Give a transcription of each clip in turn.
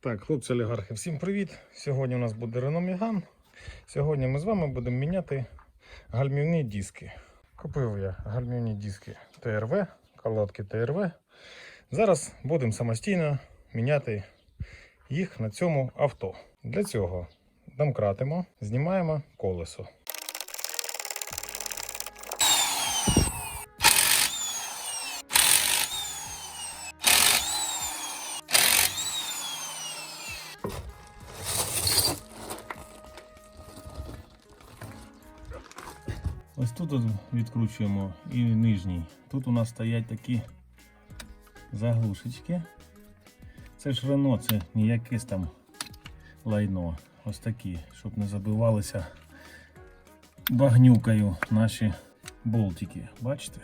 Так, хлопці олігархи, всім привіт! Сьогодні у нас буде Renault Megane. Сьогодні ми з вами будемо міняти гальмівні диски. Купив я гальмівні диски ТРВ, колодки ТРВ. Зараз будемо самостійно міняти їх на цьому авто. Для цього домкратимо, знімаємо колесо. Тут відкручуємо і нижній. Тут у нас стоять такі заглушечки. Це ж Рено, це не там лайно. Ось такі, щоб не забивалися багнюкою наші болтики. Бачите?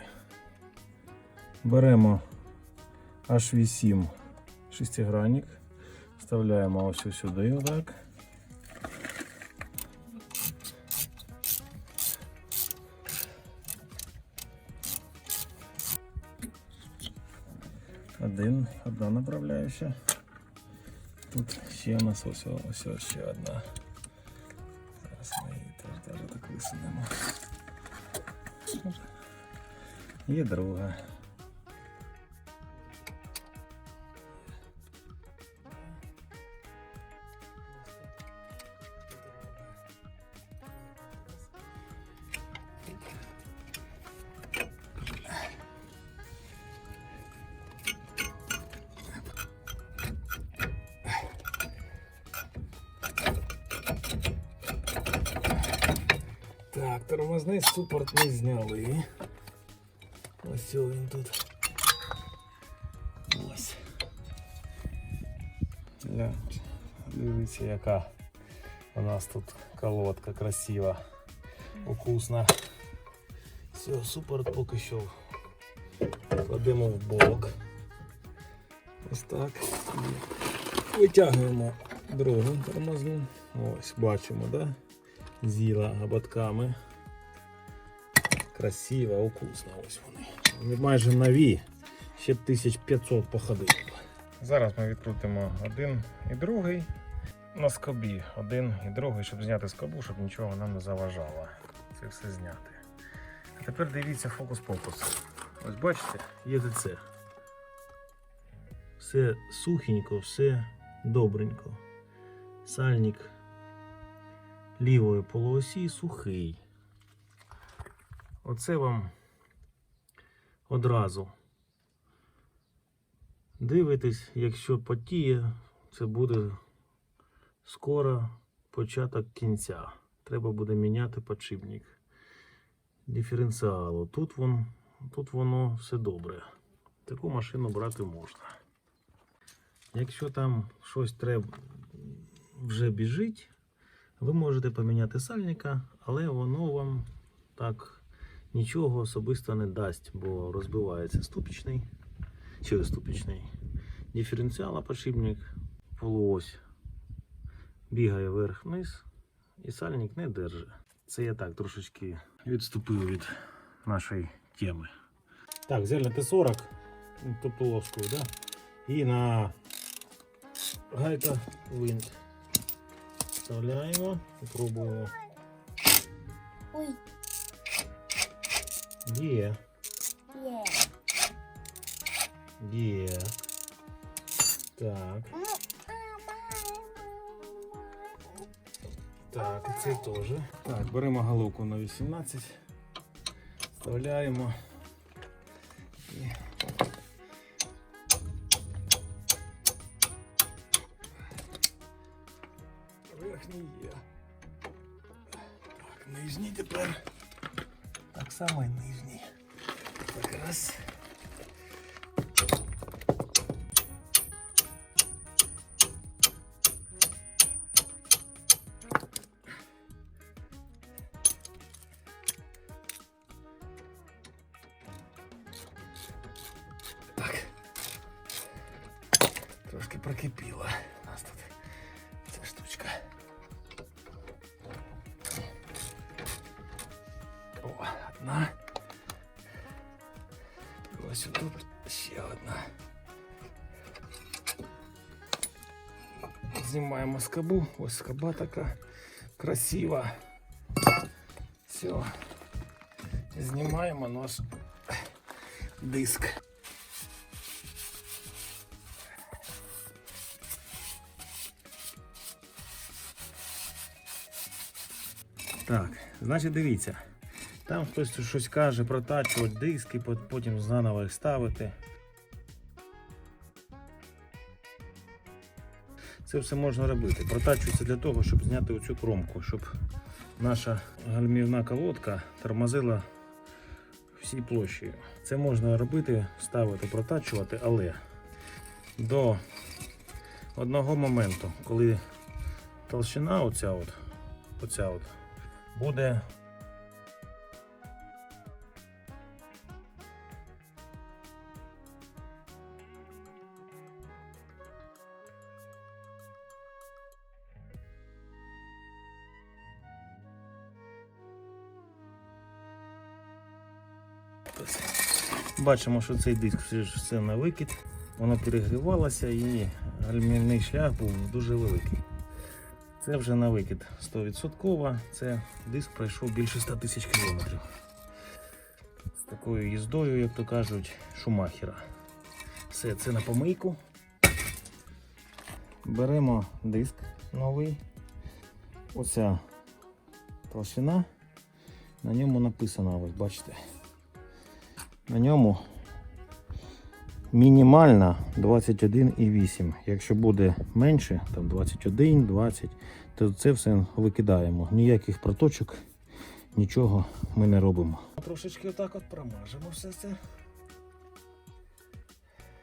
Беремо H8 шестигранник, вставляємо ось сюди, отак. одна направляюча. Тут ще у нас ось, ось, ось ще одна. Зараз ми її теж даже так висунемо. І друга. Так, тормозний супорт ми зняли. Ось він тут. Ось. Дивіться, яка у нас тут колодка красива, вкусна. Все, супорт поки що кладемо в бок. Ось так. Витягуємо другу тормозну. Ось, бачимо, да? З'їла ободками. Красиво, вкусно ось вони. Вони майже нові. Ще б 1500 походили. Зараз ми відкрутимо один і другий на скобі. Один і другий, щоб зняти скобу, щоб нічого нам не заважало. Це все зняти. А тепер дивіться фокус-покус. Ось бачите, є ДЦ. Все сухенько, все добренько. Сальник лівої полуосі сухий. Оце вам одразу. Дивитесь, якщо потіє, це буде скоро початок кінця. Треба буде міняти подшипник диференціалу. Тут, вон, тут воно все добре. Таку машину брати можна. Якщо там щось треба вже біжить, ви можете поміняти сальника, але воно вам так нічого особисто не дасть, бо розбивається ступічний чи ступічний диференціал подшипник, полуось бігає вверх-вниз і сальник не держить. Це я так трошечки відступив від нашої теми. Так, взяли Т-40, тобто ложкою, да? і на гайка винт. Вставляємо і пробуємо. Ой, Є, є. є. Так, так, і це теж. Так, беремо головку на 18. Вставляємо. І... нижній тепер. Так само і нижній. Так раз. Так. Трошки прокипіло у нас тут ця штучка. одна. І ось тут ще одна. Знімаємо скобу. Ось скоба така красива. Все. Знімаємо наш диск. Так, значить дивіться. Там хтось щось каже, протачувати диски, потім заново їх ставити. Це все можна робити. Протачується для того, щоб зняти оцю кромку, щоб наша гальмівна колодка тормозила всій площею. Це можна робити, ставити, протачувати, але до одного моменту, коли толщина оця от, оця от буде Бачимо, що цей диск все на викид, воно перегрівалося і гальмівний шлях був дуже великий. Це вже на викид 100%. Це диск пройшов більше 100 тисяч кілометрів. З такою їздою, як то кажуть, шумахера. Все, це на помийку. Беремо диск новий. Оця толщина. На ньому написано, ось бачите. На ньому мінімальна 21,8. Якщо буде менше, там 21, 20, то це все викидаємо. Ніяких проточок, нічого ми не робимо. Трошечки отак от промажемо все це.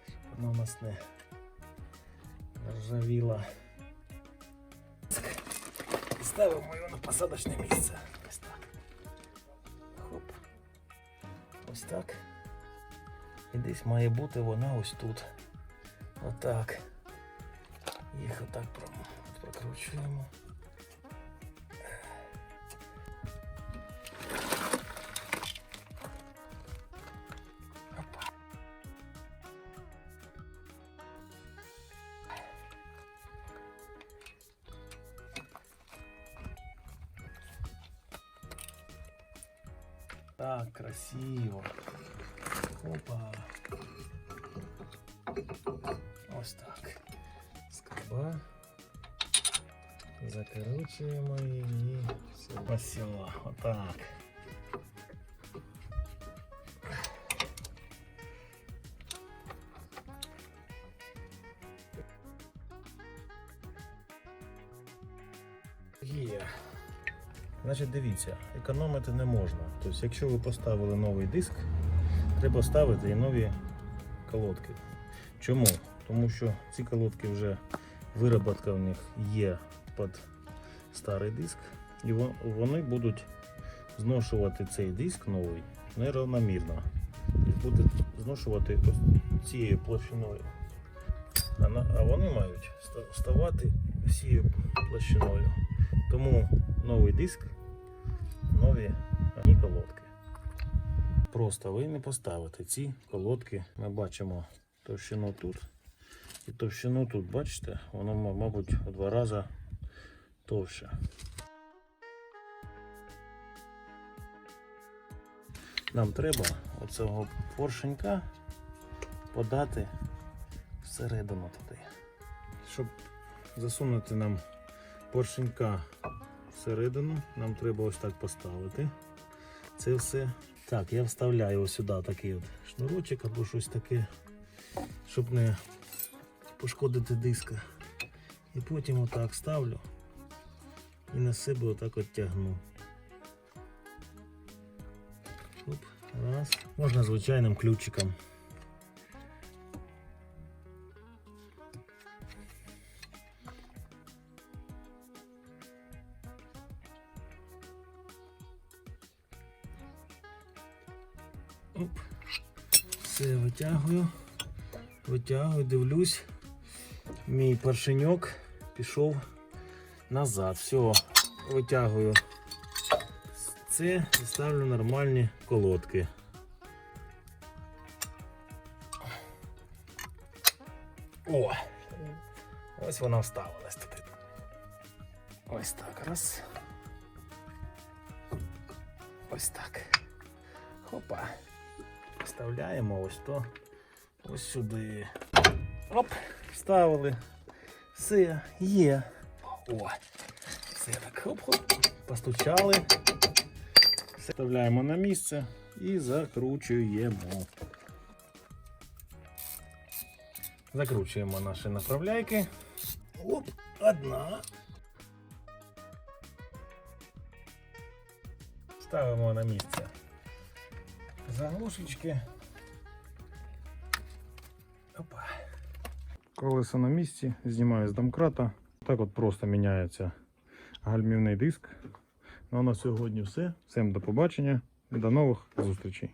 Щоб воно у нас не ржавіло. Ставимо його на посадочне місце. Ось так. Ось так. І десь має бути вона ось тут. Отак. Їх отак пром- прокручуємо. Опа. Так, красиво. Опа. Ось так. Скоба. Закручуємо її. Все посіло. Отак. Є. Значить, дивіться, економити не можна. Тобто, якщо ви поставили новий диск, треба ставити і нові колодки. Чому? Тому що ці колодки вже вироботка в них є під старий диск, і вони будуть зношувати цей диск новий неравномірно. І буде зношувати цією площиною. А, вони мають ставати всією площиною. Тому новий диск, нові колодки. Просто ви не поставите ці колодки. Ми бачимо товщину тут і товщину тут, бачите, воно, мабуть, в два рази товще. Нам треба оцього поршенька подати всередину туди. Щоб засунути нам поршенька всередину, нам треба ось так поставити. Це все. Так, я вставляю сюди такий от шнурочок або щось таке, щоб не пошкодити диска. І потім отак ставлю і на себе отак от тягну. Оп, раз. Можна звичайним ключиком. Оп. Все, витягую. Витягую, дивлюсь. Мій поршеньок пішов назад. Все, витягую це і ставлю нормальні колодки. О! Ось вона вставилась туди. Ось так. Раз. Ось так. Хопа. Вставляємо ось то. Ось сюди. Оп, вставили. Все, є. О, все так. Хоп-хоп. Постучали. Все Вставляємо на місце і закручуємо. Закручуємо наші направляйки. Оп, одна. Ставимо на місце заглушечки. Опа. Колеса на місці, знімаю з домкрата. Так от просто міняється гальмівний диск. Ну а на сьогодні все. Всім до побачення і до нових зустрічей.